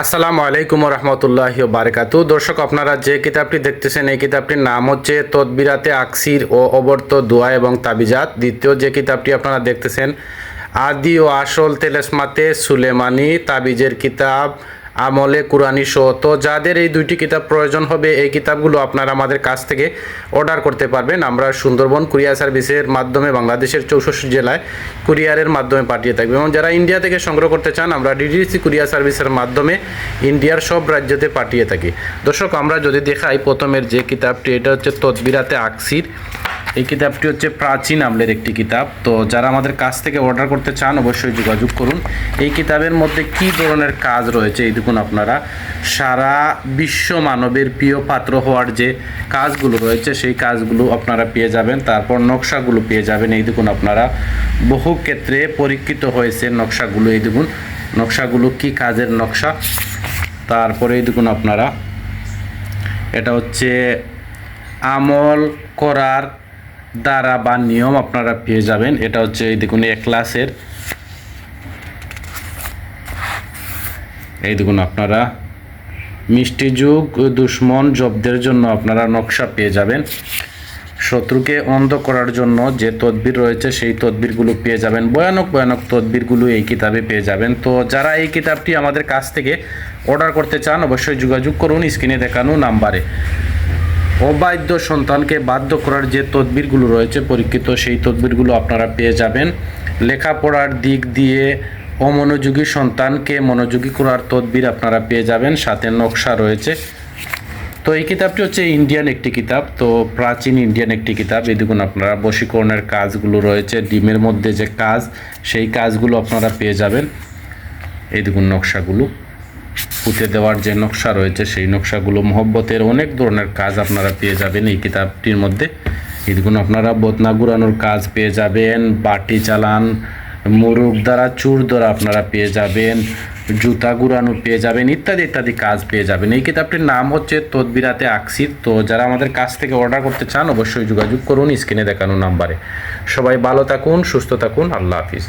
আসসালামু আলাইকুম রহমতুল্লাহ বারকাতু দর্শক, আপনারা যে কিতাবটি দেখতেছেন, এই কিতাবটির নাম হচ্ছে তদবিরাতে আকসির ও অবর্ত দোয়া এবং তাবিজাত। দ্বিতীয় যে কিতাবটি আপনারা দেখতেছেন, আদি ও আসল তেলেসমাতে সুলেমানি তাবিজের কিতাব আমলে কুরআনি শো তো যাদের এই দুইটি কিতাব প্রয়োজন হবে, এই কিতাবগুলো আপনারা আমাদের কাছ থেকে অর্ডার করতে পারবেন। আমরা সুন্দরবন কুরিয়ার সার্ভিসের মাধ্যমে বাংলাদেশের চৌষট্টি জেলায় কুরিয়ারের মাধ্যমে পাঠিয়ে থাকবে। এবং যারা ইন্ডিয়া থেকে সংগ্রহ করতে চান, আমরা ডিডিসি কুরিয়ার সার্ভিসের মাধ্যমে ইন্ডিয়ার সব রাজ্যতে পাঠিয়ে থাকি। দর্শক, আমরা যদি দেখাই প্রথমের যে কিতাবটি, এটা হচ্ছে তদবিরাতে আকসির। এই কিতাবটি হচ্ছে প্রাচীন আমলের একটি কিতাব। তো যারা আমাদের কাছ থেকে অর্ডার করতে চান, অবশ্যই যোগাযোগ করুন। এই কিতাবের মধ্যে কি ধরনের কাজ রয়েছে, এই দেখুন আপনারা। সারা বিশ্ব মানবের প্রিয় পাত্র হওয়ার যে কাজগুলো রয়েছে, সেই কাজগুলো আপনারা পেয়ে যাবেন। তারপর নকশাগুলো পেয়ে যাবেন, এই দেখুন আপনারা। বহু ক্ষেত্রে পরীক্ষিত হয়েছে নকশাগুলো, এই দেখুন। নকশাগুলো কি কাজের নকশা? তারপরে এই দেখুন আপনারা। এটা হচ্ছে আমল করার দ্বারা বা নিয়ম আপনারা পেয়ে যাবেন। এটা হচ্ছে এই দেখুন এক ক্লাসের এই দেখুন আপনারা, মিষ্টি যুগ, দুশ্মন জব্দের জন্য আপনারা নকশা পেয়ে যাবেন। শত্রুকে অন্ধ করার জন্য যে তদবির রয়েছে, সেই তদবিরগুলো পেয়ে যাবেন। ভয়ানক ভয়ানক তদবিরগুলো এই কিতাবে পেয়ে যাবেন। তো যারা এই কিতাবটি আমাদের কাছ থেকে অর্ডার করতে চান, অবশ্যই যোগাযোগ করুন। স্ক্রিনে দেখানো নাম্বারে। অবাধ্য সন্তানকে বাধ্য করার যে তদবিরগুলো রয়েছে, পরীক্ষিত সেই তদবিরগুলো আপনারা পেয়ে যাবেন। লেখাপড়ার দিক দিয়ে অমনোযোগী সন্তানকে মনোযোগী করার তদবির আপনারা পেয়ে যাবেন। সাথে নকশা রয়েছে। তো এই কিতাবটি হচ্ছে ইন্ডিয়ান একটি কিতাব। তো প্রাচীন ইন্ডিয়ান একটি কিতাব। এই দেখুন আপনারা, বশীকরণের কাজগুলো রয়েছে, ডিমের মধ্যে যে কাজ, সেই কাজগুলো আপনারা পেয়ে যাবেন। এই দেখুন নকশাগুলো। পুঁতে দেওয়ার যে নকশা রয়েছে, সেই নকশাগুলো মহব্বতের অনেক ধরনের কাজ আপনারা পেয়ে যাবেন এই কিতাবটির মধ্যে। দেখুন আপনারা বদনা গুড়ানোর কাজ পেয়ে যাবেন, বাটি চালান মুরুগ দ্বারা, চুর দ্বারা আপনারা পেয়ে যাবেন, জুতা গুড়ানো পেয়ে যাবেন, ইত্যাদি ইত্যাদি কাজ পেয়ে যাবেন। এই কিতাবটির নাম হচ্ছে তদবিরাতে আকসির। তো যারা আমাদের কাছ থেকে অর্ডার করতে চান, অবশ্যই যোগাযোগ করুন স্ক্রিনে দেখানো নাম্বারে। সবাই ভালো থাকুন, সুস্থ থাকুন, আল্লাহ হাফিজ।